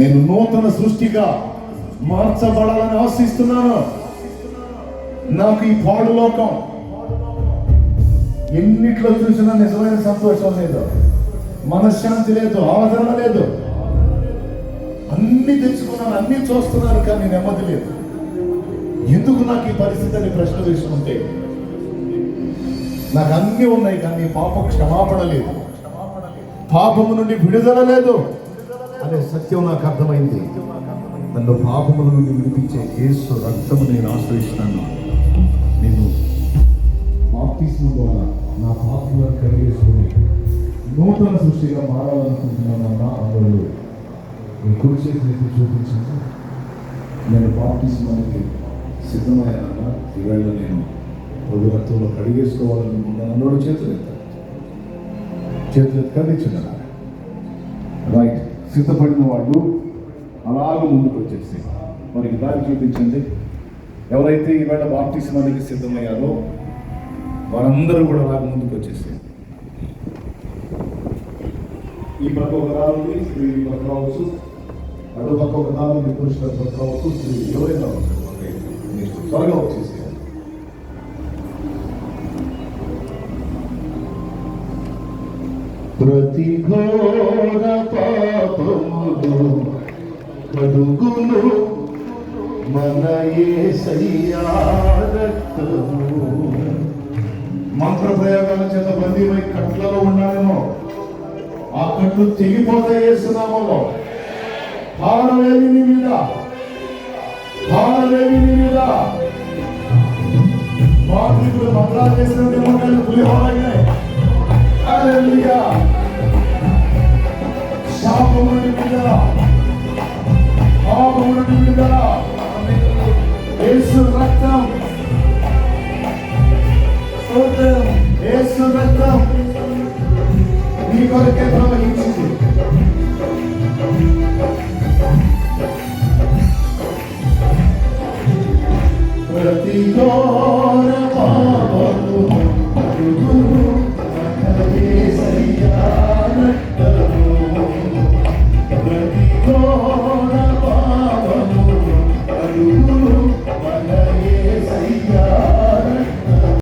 నేను నూతన సృష్టిగా మార్చబడాలని ఆశిస్తున్నాను. నాకు ఈ పాడు లోకం ఎన్నిట్లో చూసినా నిజమైన సంతోషం లేదు మనశ్శాంతి లేదు ఆదరణ లేదు. అన్ని తెచ్చుకున్నాను అన్ని చూస్తున్నాను కానీ నెమ్మది లేదు. ఎందుకు నాకు ఈ పరిస్థితి అని ప్రశ్న తీసుకుంటే నాకు అన్ని ఉన్నాయి కానీ పాప క్షమాపణ లేదు. పాపము నుండి విడుదల లేదు. సత్యం నాకు అర్థమైంది. నన్ను పాపముల నుండి విడిపించే యేసు రక్తము నేను ఆశ్రయిస్తాను. నేను బాప్తిస్మ ద్వారా నా పాపములను కలిగేసుకుని నూతన సృష్టిగా మారాలనుకుంటున్నాను అన్న అందరూ నేను కుడి చేతిని చూపించింది నేను బాప్తిస్మానికి సిద్ధమయ్యానన్నా ఈవేళ నేను ప్రభు రక్తంలో కడిగేసుకోవాలనుకుంటున్నాను అన్నోడు చేతులు ఎత్తాను చేతులు ఎత్తుకొని సిద్ధపడిన వాళ్ళు అలాగ ముందుకు వచ్చేసి వారికి దారి చూపించండి. ఎవరైతే ఈవేళ బాప్తిస్మానికి సిద్ధమయ్యారో వారందరూ కూడా అలాగ ముందుకు వచ్చేసి ఈ పక్క ఒక రావాలి స్త్రీ ఈ పక్క రావచ్చు అటు పక్క ఒక నాలుగు పురుషుల పక్క రావచ్చు స్త్రీ ఎవరైనా త్వరగా వచ్చేసి ప్రతి ఘోర పాపములు కడుగును. మన యేసయ్యా రక్తము. చేత బందీమై కట్లలో ఉన్నానేమో. ఆ కట్లు తెగిపోతాయి వేస్తున్నామో భారవేమి నీ మీద. భారవేమి నీ మీద మాతృకుడు మంత్రాలు చేసిన నిమ్మకాయలు పులిహోరైనాయి హల్లెలూయా. శాపము నుండి విడుదల పాపము నుండి విడుదల యేసు రక్తం. స్తోత్రం. యేసు రక్తం. నీ కొరకే ప్రవహించింది. ప్రతి